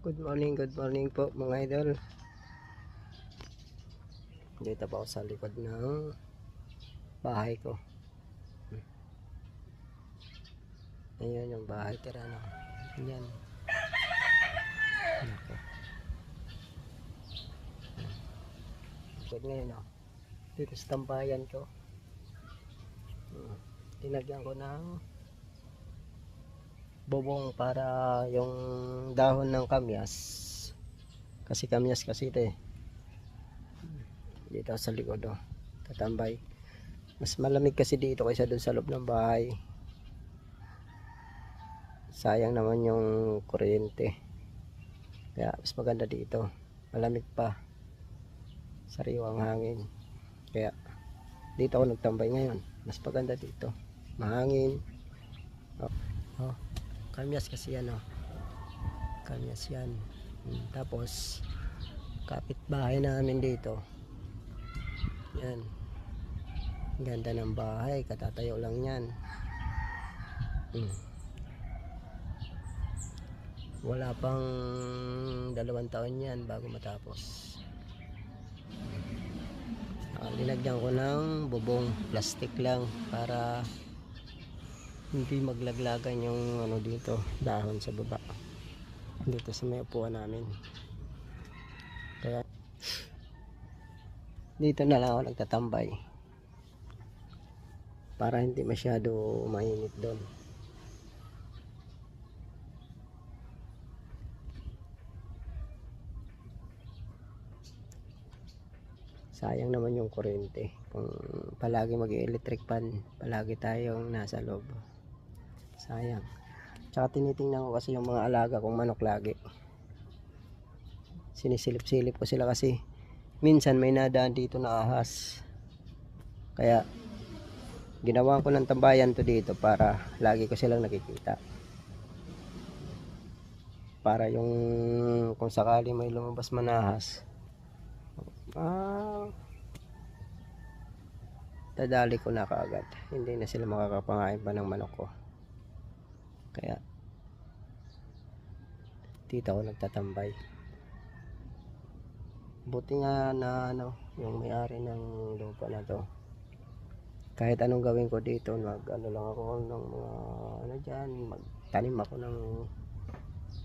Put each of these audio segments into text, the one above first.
Good morning, good morning po mga idol. Dito pa ako sa likod ng bahay ko. Hmm. Ayun yung bahay tira na. Yan. Nako. Good ngayon oh. Dito sa tambayan ko. Hmm. Tinagyan ko ng bubong para yung dahon ng kamyas. Kasi kamyas kasi ito eh. Dito sa likod oh. Tatambay. Mas malamig kasi dito kaysa dun sa loob ng bahay. Sayang naman yung kuryente. Kaya mas maganda dito. Malamig pa. Sariwang hangin. Kaya dito ako nagtambay ngayon. Mas maganda dito. Mahangin. Oh, oh. Kamyas kasi yan oh. Kamyas yan. Hmm, Tapos kapitbahay namin dito. Yan. Ganda ng bahay, katatayo lang yan. Hmm. Wala pang dalawang taon yan bago matapos. Ah, linagyan ko ng bubong plastic lang para hindi maglaglagan yung ano dito dahon sa baba. Dito sa may upuan namin. Kaya dito na lang ako nagtatambay. Para hindi masyado mainit doon. Sayang naman yung kuryente. Kung palagi mag-electric pan palagi tayong nasa loob sayang. Tsaka tinitingnan ko kasi yung mga alaga kong manok lagi. Sinisilip-silip ko sila kasi minsan may nadaan dito na ahas. Kaya ginawa ko ng tambayan to dito para lagi ko silang nakikita. Para yung kung sakali may lumabas manahas ah dadali ko na kaagad. Hindi na sila makakapangain pa ng manok ko kaya dito ako nagtatambay. Buti nga na ano yung may-ari ng lupa na to. Kahit anong gawin ko dito mag ano lang ako ng mga ano dyan magtanim ako ng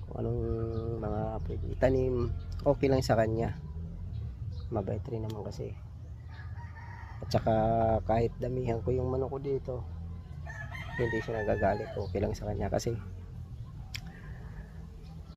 kung anong mga pwede. Itanim okay lang sa kanya. Mabait rin naman kasi. At saka kahit damihan ko yung manok ko dito hindi siya nagagalit okay lang sa kanya kasi